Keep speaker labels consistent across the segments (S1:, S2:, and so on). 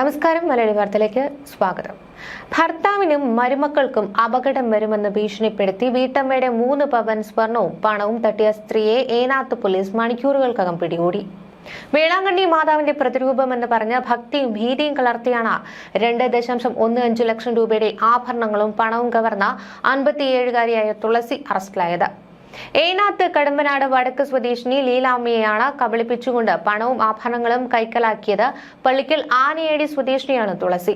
S1: നമസ്കാരം മലയാളി വാർത്തയിലേക്ക് സ്വാഗതം. ഭർത്താവിനും മരുമക്കൾക്കും അപകടം വരുമെന്ന് ഭീഷണിപ്പെടുത്തി വീട്ടമ്മയുടെ മൂന്ന് പവൻ സ്വർണവും പണവും തട്ടിയ സ്ത്രീയെ ഏനാത്ത് പോലീസ് മണിക്കൂറുകൾക്കകം പിടികൂടി. വേളാങ്കണ്ണി മാതാവിന്റെ പ്രതിരൂപം എന്ന് പറഞ്ഞ് ഭക്തിയും ഭീതിയും കലർത്തിയാണ് രണ്ട് ദശാംശം ഒന്ന് അഞ്ച് ലക്ഷം രൂപയുടെ ആഭരണങ്ങളും പണവും കവർന്ന അൻപത്തിയേഴുകാരിയായ തുളസി അറസ്റ്റിലായത്. ഏനാത്ത് കടമ്പനാട് വടക്ക് സ്വദേശിനി ലീലാമ്മയെയാണ് കബളിപ്പിച്ചുകൊണ്ട് പണവും ആഭരണങ്ങളും കൈക്കലാക്കിയത്. പള്ളിക്കൽ ആനയേടി സ്വദേശിനിയാണ് തുളസി.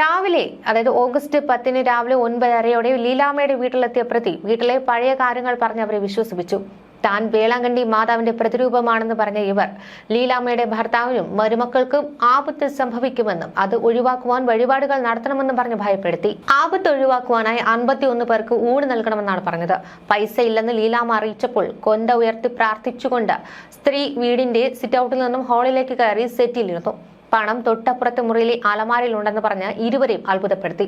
S1: രാവിലെ അതായത് ഓഗസ്റ്റ് പത്തിന് രാവിലെ ഒൻപതരയോടെ ലീലാമ്മയുടെ വീട്ടിലെത്തിയ പ്രതി വീട്ടിലെ പഴയ കാര്യങ്ങൾ പറഞ്ഞ് അവരെ വിശ്വസിപ്പിച്ചു. താൻ വേളാങ്കണ്ണി മാതാവിന്റെ പ്രതിരൂപമാണെന്ന് പറഞ്ഞ ഇവർ ലീലാമ്മയുടെ ഭർത്താവിനും മരുമക്കൾക്കും ആപത്ത് സംഭവിക്കുമെന്നും അത് ഒഴിവാക്കുവാൻ വഴിപാടുകൾ നടത്തണമെന്നും പറഞ്ഞ് ഭയപ്പെടുത്തി. ആപത്ത് ഒഴിവാക്കുവാനായി അൻപത്തിയൊന്ന് പേർക്ക് ഊണ് നൽകണമെന്നാണ് പറഞ്ഞത്. പൈസ ഇല്ലെന്ന് ലീലാമ്മ അറിയിച്ചപ്പോൾ കൊന്ത ഉയർത്തി പ്രാർത്ഥിച്ചുകൊണ്ട് സ്ത്രീ വീടിന്റെ സിറ്റൌട്ടിൽ നിന്നും ഹാളിലേക്ക് കയറി സെറ്റിലിരുന്നു പണം തൊട്ടപ്പുറത്തെ മുറിയിലെ അലമാരയിലുണ്ടെന്ന് പറഞ്ഞ് ഇരുവരെയും അത്ഭുതപ്പെടുത്തി.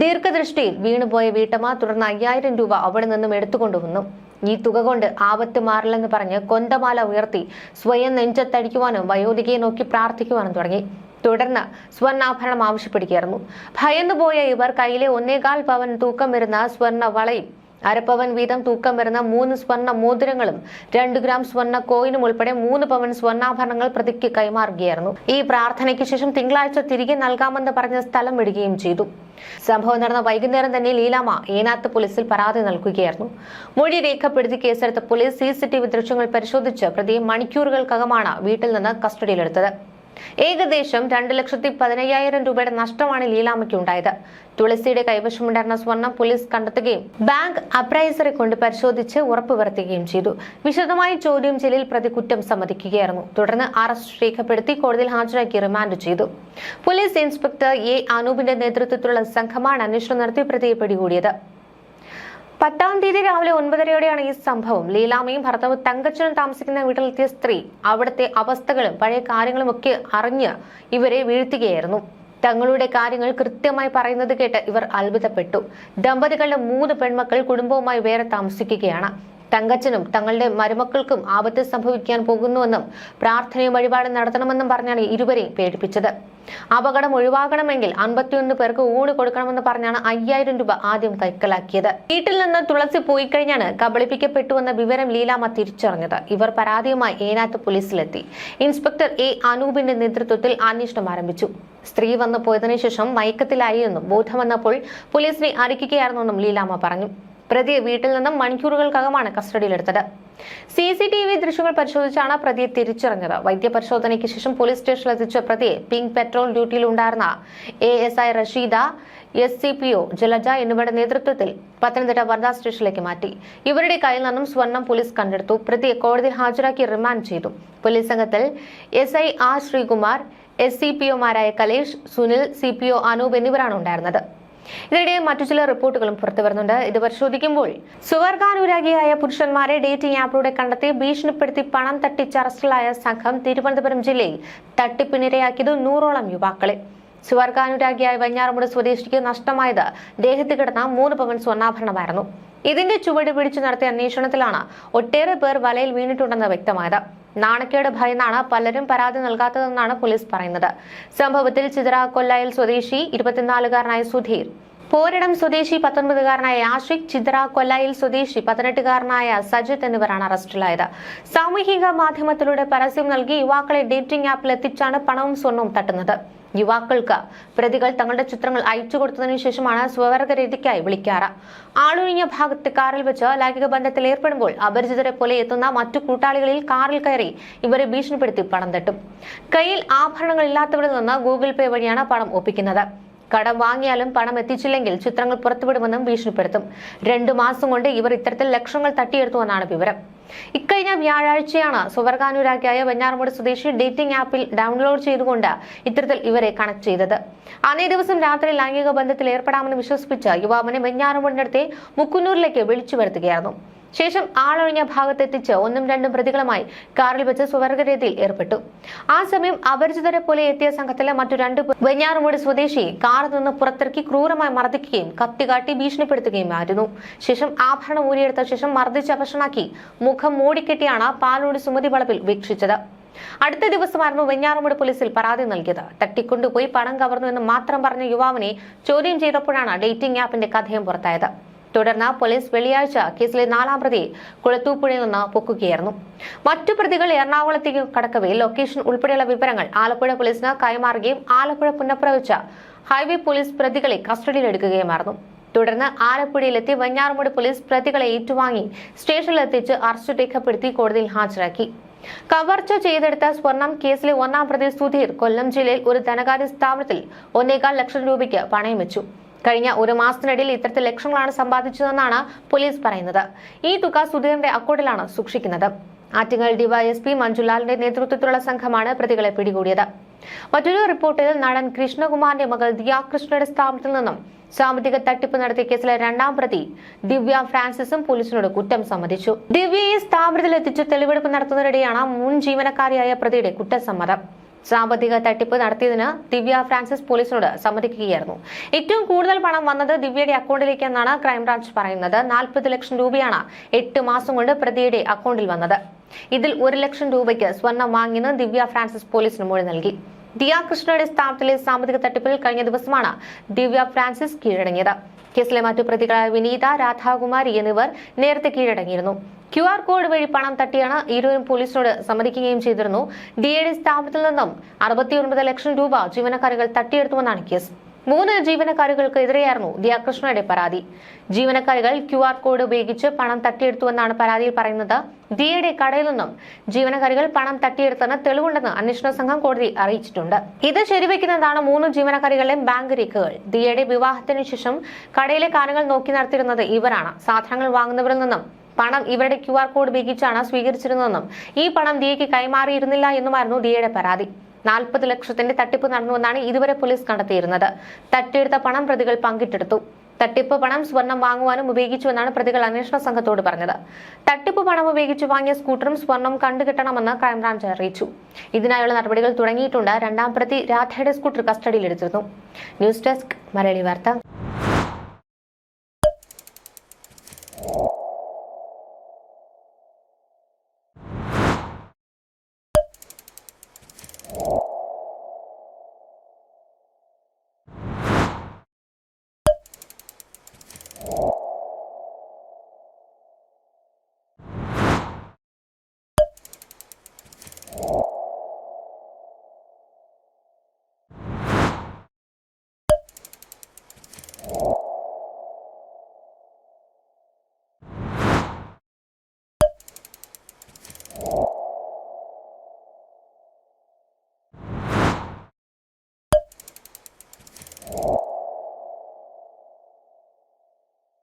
S1: ദീർഘദൃഷ്ടിയിൽ വീണുപോയ വീട്ടമ്മ തുടർന്ന് അയ്യായിരം രൂപ അവിടെ നിന്നും എടുത്തുകൊണ്ടുവന്നു. ഈ തുക കൊണ്ട് ആപത്ത് മാറില്ലെന്ന് പറഞ്ഞ് കൊന്തമാല ഉയർത്തി സ്വയം നെഞ്ചത്തടിക്കുവാനും വയോധികയെ നോക്കി പ്രാർത്ഥിക്കുവാനും തുടങ്ങി. തുടർന്ന് സ്വർണാഭരണം ആവശ്യപ്പെടുകയായിരുന്നു. ഭയന്നുപോയ ഇവർ കയ്യിലെ ഒന്നേകാൽ പവൻ തൂക്കം വരുന്ന സ്വർണ വളയും അരപ്പവൻ വീതം തൂക്കം വരുന്ന മൂന്ന് സ്വർണ മോതിരങ്ങളും രണ്ട് ഗ്രാം സ്വർണ കോയിനും ഉൾപ്പെടെ മൂന്ന് പവൻ സ്വർണാഭരണങ്ങൾ പ്രതിക്ക് കൈമാറുകയായിരുന്നു. ഈ പ്രാർത്ഥനയ്ക്ക് ശേഷം തിങ്കളാഴ്ച തിരികെ നൽകാമെന്ന് പറഞ്ഞ സ്ഥലം വിടുകയും ചെയ്തു. സംഭവം നടന്ന വൈകുന്നേരം തന്നെ ലീലാമ ഏനാത്ത് പോലീസിൽ പരാതി നൽകുകയായിരുന്നു. മൊഴി രേഖപ്പെടുത്തി കേസെടുത്ത police C C T V ദൃശ്യങ്ങൾ പരിശോധിച്ച് പ്രതിയെ മണിക്കൂറുകൾക്കകമാണ് വീട്ടിൽ നിന്ന് കസ്റ്റഡിയിലെടുത്തത്. ഏകദേശം രണ്ട് ലക്ഷത്തി പതിനയ്യായിരം രൂപയുടെ നഷ്ടമാണ് ലീലാമ്മയ്ക്ക് ഉണ്ടായത്. തുളസിയുടെ കൈവശമുണ്ടായിരുന്ന സ്വർണം പോലീസ് കണ്ടെത്തുകയും ബാങ്ക് അപ്രൈസറെ കൊണ്ട് പരിശോധിച്ച് ഉറപ്പുവരുത്തുകയും ചെയ്തു. വിശദമായി ചോദ്യം ചെയ്യലിൽ പ്രതി കുറ്റം സമ്മതിക്കുകയായിരുന്നു. തുടർന്ന് അറസ്റ്റ് രേഖപ്പെടുത്തി കോടതിയിൽ ഹാജരാക്കി റിമാൻഡ് ചെയ്തു. പോലീസ് ഇൻസ്പെക്ടർ എ അനൂപിന്റെ നേതൃത്വത്തിലുള്ള സംഘമാണ് അന്വേഷണം നടത്തി പ്രതിയെ പിടികൂടിയത്. പത്താം തീയതി രാവിലെ ഒൻപതരയോടെയാണ് ഈ സംഭവം. ലീലാമയും ഭർത്താവ് തങ്കച്ചനും താമസിക്കുന്ന വീട്ടിലെത്തിയ സ്ത്രീ അവിടുത്തെ അവസ്ഥകളും പഴയ കാര്യങ്ങളും ഒക്കെ അറിഞ്ഞ് ഇവരെ വീഴ്ത്തുകയായിരുന്നു. തങ്ങളുടെ കാര്യങ്ങൾ കൃത്യമായി പറയുന്നത് കേട്ട് ഇവർ അത്ഭുതപ്പെട്ടു. ദമ്പതികളുടെ മൂന്ന് പെൺമക്കൾ കുടുംബവുമായി വേറെ താമസിക്കുകയാണ്. തങ്കച്ചനും തങ്ങളുടെ മരുമക്കൾക്കും ആപത്ത് സംഭവിക്കാൻ പോകുന്നുവെന്നും പ്രാർത്ഥനയും വഴിപാടും നടത്തണമെന്നും പറഞ്ഞാണ് ഇരുവരെയും പേടിപ്പിച്ചത്. അപകടം ഒഴിവാകണമെങ്കിൽ അൻപത്തിയൊന്ന് പേർക്ക് ഊണ് കൊടുക്കണമെന്ന് പറഞ്ഞാണ് അയ്യായിരം രൂപ ആദ്യം കൈക്കലാക്കിയത് വീട്ടിൽ നിന്ന് തുളസി പോയി കഴിഞ്ഞാണ് കബളിപ്പിക്കപ്പെട്ടുവെന്ന വിവരം ലീലാമ്മ തിരിച്ചറിഞ്ഞത്. ഇവർ പരാതിയുമായി ഏനാത്ത് പോലീസിലെത്തി. ഇൻസ്പെക്ടർ എ അനൂപിന്റെ നേതൃത്വത്തിൽ അന്വേഷണം ആരംഭിച്ചു. സ്ത്രീ വന്നു പോയതിനു ശേഷം മയക്കത്തിലായി എന്നും ബോധം വന്നപ്പോൾ പോലീസിനെ അറിയിക്കുകയായിരുന്നെന്നും ലീലാമ്മ പറഞ്ഞു. പ്രതിയെ വീട്ടിൽ നിന്നും മണിക്കൂറുകൾക്കകമാണ് കസ്റ്റഡിയിലെടുത്തത്. സി സി ടി വി ദൃശ്യങ്ങൾ പരിശോധിച്ചാണ് പ്രതിയെ തിരിച്ചറിഞ്ഞത്. വൈദ്യപരിശോധനയ്ക്ക് ശേഷം പോലീസ് സ്റ്റേഷനിൽ എത്തിച്ച പ്രതിയെ പിങ്ക് പെട്രോൾ ഡ്യൂട്ടിയിൽ ഉണ്ടായിരുന്ന A S I Rasheeda S C P O Jalaja എന്നിവരുടെ നേതൃത്വത്തിൽ പത്തനംതിട്ട വനിതാ സ്റ്റേഷനിലേക്ക് മാറ്റി. ഇവരുടെ കയ്യിൽ നിന്നും സ്വർണം പോലീസ് കണ്ടെടുത്തു. പ്രതിയെ കോടതിയിൽ ഹാജരാക്കി റിമാൻഡ് ചെയ്തു. പോലീസ് സംഘത്തിൽ S I R Sreekumar S C P ഒമാരായ Kalesh Sunil C P O Anoop എന്നിവരാണ് ഉണ്ടായിരുന്നത്. ഇതിനിടെ മറ്റു ചില റിപ്പോർട്ടുകളും പുറത്തു വരുന്നുണ്ട്. ഇത് പരിശോധിക്കുമ്പോൾ സുവർഗാനുരാഗിയായ പുരുഷന്മാരെ ഡേറ്റിംഗ് ആപ്പിലൂടെ കണ്ടെത്തി ഭീഷണിപ്പെടുത്തി പണം തട്ടിച്ച് അറസ്റ്റിലായ സംഘം തിരുവനന്തപുരം ജില്ലയിൽ തട്ടിപ്പിനിരയാക്കിയത് നൂറോളം യുവാക്കളെ. സുവർഗാനുരാഗിയായ വഞ്ഞാറമുട് സ്വദേശിക്ക് നഷ്ടമായത് ദേഹത്ത് കിടന്ന മൂന്ന് പവൻ സ്വർണാഭരണമായിരുന്നു. ഇതിന്റെ ചുവട് പിടിച്ചു നടത്തിയ അന്വേഷണത്തിലാണ് ഒട്ടേറെ പേർ വലയിൽ വീണിട്ടുണ്ടെന്ന് വ്യക്തമായത്. നാണക്കേട് ഭയന്നാണ് പലരും പരാതി നൽകാത്തതെന്നാണ് പോലീസ് പറയുന്നത്. സംഭവത്തിൽ ചിതറ കൊല്ലയിൽ സ്വദേശി ഇരുപത്തിനാലുകാരനായ സുധീർ പോരിടം സ്വദേശി പത്തൊൻപതുകാരനായ ആഷിഖ് ചിത്ര കൊല്ലായിൽ സ്വദേശി പതിനെട്ടുകാരനായ സജിത് എന്നിവരാണ് അറസ്റ്റിലായത്. സാമൂഹിക മാധ്യമത്തിലൂടെ പരസ്യം നൽകി യുവാക്കളെ ഡേറ്റിംഗ് ആപ്പിൽ എത്തിച്ചാണ് പണവും സ്വർണവും തട്ടുന്നത്. യുവാക്കൾക്ക് പ്രതികൾ തങ്ങളുടെ ചിത്രങ്ങൾ അയച്ചു കൊടുത്തതിനു ശേഷമാണ് സ്വവർഗ രീതിക്കായി വിളിക്കാറ്. ആളൊഴിഞ്ഞ ഭാഗത്ത് കാറിൽ വെച്ച് ലൈംഗിക ബന്ധത്തിൽ ഏർപ്പെടുമ്പോൾ അപരിചിതരെ പോലെ എത്തുന്ന മറ്റു കൂട്ടാളികളിൽ കാറിൽ കയറി ഇവരെ ഭീഷണിപ്പെടുത്തി പണം തട്ടും. കയ്യിൽ ആഭരണങ്ങൾ ഇല്ലാത്തവരിൽ നിന്ന് ഗൂഗിൾ പേ വഴിയാണ് പണം ഒപ്പിക്കുന്നത്. കടം വാങ്ങിയാലും പണം എത്തിച്ചില്ലെങ്കിൽ ചിത്രങ്ങൾ പുറത്തുവിടുമെന്നും ഭീഷണിപ്പെടുത്തും. രണ്ടു മാസം കൊണ്ട് ഇവർ ഇത്തരത്തിൽ ലക്ഷങ്ങൾ തട്ടിയെടുത്തുവെന്നാണ് വിവരം. ഇക്കഴിഞ്ഞ വ്യാഴാഴ്ചയാണ് സുവർഗാനുരാഗിയായ വെഞ്ഞാറമൂട് സ്വദേശി ഡേറ്റിംഗ് ആപ്പിൽ ഡൗൺലോഡ് ചെയ്തുകൊണ്ട് ഇത്തരത്തിൽ ഇവരെ കണക്ട് ചെയ്തത്. അന്നേ ദിവസം രാത്രി ലൈംഗിക ബന്ധത്തിൽ ഏർപ്പെടാമെന്ന് വിശ്വസിപ്പിച്ച് യുവാവിനെ വെഞ്ഞാറമൂടിനടുത്തെ മുക്കുന്നൂരിലേക്ക് വിളിച്ചു വരുത്തുകയായിരുന്നു. ശേഷം ആളൊഴിഞ്ഞ ഭാഗത്തെത്തിച്ച് ഒന്നും രണ്ടും പ്രതികളുമായി കാറിൽ വെച്ച് സ്വവർഗരീതിയിൽ ഏർപ്പെട്ടു. ആ സമയം അപരിചിതരെ പോലെ എത്തിയ സംഘത്തിലെ മറ്റു രണ്ട് വെഞ്ഞാറുമൂടി സ്വദേശി കാറിൽ നിന്ന് പുറത്തിറക്കി ക്രൂരമായി മർദ്ദിക്കുകയും കത്തികാട്ടി ഭീഷണിപ്പെടുത്തുകയുമായിരുന്നു. ശേഷം ആഭരണം ഊരിയെടുത്ത ശേഷം മർദ്ദിച്ച് അപക്ഷണാക്കി മുഖം മൂടിക്കെട്ടിയാണ് പാലോട് സുമതി വളപ്പിൽ വീക്ഷിച്ചത്. അടുത്ത ദിവസമായിരുന്നു വെഞ്ഞാറമൂട് പോലീസിൽ പരാതി നൽകിയത്. തട്ടിക്കൊണ്ടുപോയി പണം കവർന്നു എന്ന് മാത്രം പറഞ്ഞ യുവാവിനെ ചോദ്യം ചെയ്തപ്പോഴാണ് ഡേറ്റിംഗ് ആപ്പിന്റെ കഥയും പുറത്തായത്. തുടർന്ന് പോലീസ് വെള്ളിയാഴ്ച കേസിലെ നാലാം പ്രതി കുളത്തൂപ്പുഴയിൽ നിന്ന് പൊക്കുകയായിരുന്നു. മറ്റു പ്രതികൾ എറണാകുളത്തേക്ക് കടക്കവേ ലൊക്കേഷൻ ഉൾപ്പെടെയുള്ള വിവരങ്ങൾ ആലപ്പുഴ പോലീസിന് കൈമാറുകയും ആലപ്പുഴ പുന്നപ്ര വെച്ച ഹൈവേ പോലീസ് പ്രതികളെ കസ്റ്റഡിയിലെടുക്കുകയുമായിരുന്നു. തുടർന്ന് ആലപ്പുഴയിലെത്തി വെഞ്ഞാറമൂട് പോലീസ് പ്രതികളെ ഏറ്റുവാങ്ങി സ്റ്റേഷനിലെത്തിച്ച് അറസ്റ്റ് രേഖപ്പെടുത്തി കോടതിയിൽ ഹാജരാക്കി. കവർച്ച ചെയ്തെടുത്ത സ്വർണം കേസിലെ ഒന്നാം പ്രതി സുധീർ കൊല്ലം ജില്ലയിൽ ഒരു ധനകാര്യ സ്ഥാപനത്തിൽ ഒന്നേകാൽ ലക്ഷം രൂപയ്ക്ക് പണയം വെച്ചു. കഴിഞ്ഞ ഒരു മാസത്തിനിടയിൽ ഇത്തരത്തിൽ ലക്ഷങ്ങളാണ് സമ്പാദിച്ചതെന്നാണ് പോലീസ് പറയുന്നത്. ഈ തുക സുധീറിന്റെ അക്കൗണ്ടിലാണ് സൂക്ഷിക്കുന്നത്. ആറ്റിങ്ങൽ ഡിവൈഎസ്പി മഞ്ജുലാലിന്റെ നേതൃത്വത്തിലുള്ള സംഘമാണ് പ്രതികളെ പിടികൂടിയത്. മറ്റൊരു റിപ്പോർട്ടിൽ നടൻ കൃഷ്ണകുമാറിന്റെ മകൾ ദിയ കൃഷ്ണയുടെ സ്ഥാപനത്തിൽ നിന്നും സാമ്പത്തിക തട്ടിപ്പ് നടത്തിയ കേസിലെ രണ്ടാം പ്രതി ദിവ്യ ഫ്രാൻസിസും പോലീസിനോട് കുറ്റം സമ്മതിച്ചു. ദിവ്യയെ സ്ഥാപനത്തിൽ എത്തിച്ച് തെളിവെടുപ്പ് നടത്തുന്നതിനിടെയാണ് മുൻ ജീവനക്കാരിയായ പ്രതിയുടെ കുറ്റസമ്മതം. സാമ്പത്തിക തട്ടിപ്പ് നടത്തിയതിന് ദിവ്യ ഫ്രാൻസിസ് പോലീസിനോട് സമ്മതിക്കുകയായിരുന്നു. ഏറ്റവും കൂടുതൽ പണം വന്നത് ദിവ്യയുടെ അക്കൗണ്ടിലേക്ക് എന്നാണ് ക്രൈംബ്രാഞ്ച് പറയുന്നത്. നാൽപ്പത് ലക്ഷം രൂപയാണ് എട്ട് മാസം കൊണ്ട് പ്രതിയുടെ അക്കൗണ്ടിൽ വന്നത്. ഇതിൽ ഒരു ലക്ഷം രൂപയ്ക്ക് സ്വർണം വാങ്ങിയെന്ന് ദിവ്യ ഫ്രാൻസിസ് പോലീസിന് മൊഴി നൽകി. ദിയ കൃഷ്ണയുടെ സ്ഥാപനത്തിലെ സാമ്പത്തിക തട്ടിപ്പിൽ കഴിഞ്ഞ ദിവസമാണ് ദിവ്യ ഫ്രാൻസിസ് കീഴടങ്ങിയത്. കേസിലെ മറ്റു പ്രതികളായ വിനീത രാധാകുമാരി എന്നിവർ നേരത്തെ കീഴടങ്ങിയിരുന്നു. ക്യു ആർ കോഡ് വഴി പണം തട്ടിയാണ് ഇരുവരും പോലീസിനോട് സമ്മതിക്കുകയും ചെയ്തിരുന്നു. ഡി എ ഡി സ്ഥാപനത്തിൽ നിന്നും അറുപത്തിയൊൻപത് ലക്ഷം രൂപ ജീവനക്കാരികൾ തട്ടിയെടുത്തുവെന്നാണ് കേസ്. മൂന്ന് ജീവനക്കാരുകൾക്കെതിരെയായിരുന്നു ദിയാകൃഷ്ണയുടെ പരാതി. ജീവനക്കാരികൾ ക്യു ആർ കോഡ് ഉപയോഗിച്ച് പണം തട്ടിയെടുത്തുവെന്നാണ് പരാതിയിൽ പറയുന്നത്. ദിയയുടെ കടയിൽ നിന്നും ജീവനക്കാരികൾ പണം തട്ടിയെടുത്തെന്ന് തെളിവുണ്ടെന്ന് അന്വേഷണ സംഘം കോടതി അറിയിച്ചിട്ടുണ്ട്. ഇത് ശരിവെക്കുന്നതാണ് മൂന്ന് ജീവനക്കാരികളുടെയും ബാങ്ക് രേഖകൾ. ദിയയുടെ വിവാഹത്തിന് ശേഷം കടയിലെ കാര്യങ്ങൾ നോക്കി നടത്തിയിരുന്നത് ഇവരാണ്. സാധനങ്ങൾ വാങ്ങുന്നവരിൽ നിന്നും പണം ഇവരുടെ ക്യു ആർ കോഡ് ഉപയോഗിച്ചാണ് സ്വീകരിച്ചിരുന്നതെന്നും ഈ പണം ദിയയ്ക്ക് കൈമാറിയിരുന്നില്ല എന്നുമായിരുന്നു ദിയയുടെ പരാതി. നാൽപ്പത് ലക്ഷത്തിന്റെ തട്ടിപ്പ് നടന്നുവെന്നാണ് ഇതുവരെ പോലീസ് കണ്ടെത്തിയിരുന്നത്. തട്ടിയെടുത്ത പണം പ്രതികൾ പങ്കിട്ടെടുത്തു. തട്ടിപ്പ് പണം സ്വർണം വാങ്ങുവാനും ഉപയോഗിച്ചുവെന്നാണ് പ്രതികൾ അന്വേഷണ സംഘത്തോട് പറഞ്ഞത്. തട്ടിപ്പ് പണം ഉപയോഗിച്ച് വാങ്ങിയ സ്കൂട്ടറും സ്വർണം കണ്ടുകിട്ടണമെന്ന് ക്രൈംബ്രാഞ്ച് അറിയിച്ചു. ഇതിനായുള്ള നടപടികൾ തുടങ്ങിയിട്ടുണ്ട്. രണ്ടാം പ്രതി രാധയുടെ സ്കൂട്ടർ കസ്റ്റഡിയിലെടുത്തിരുന്നു. ന്യൂസ് ഡെസ്ക് മലയാളി വാർത്ത.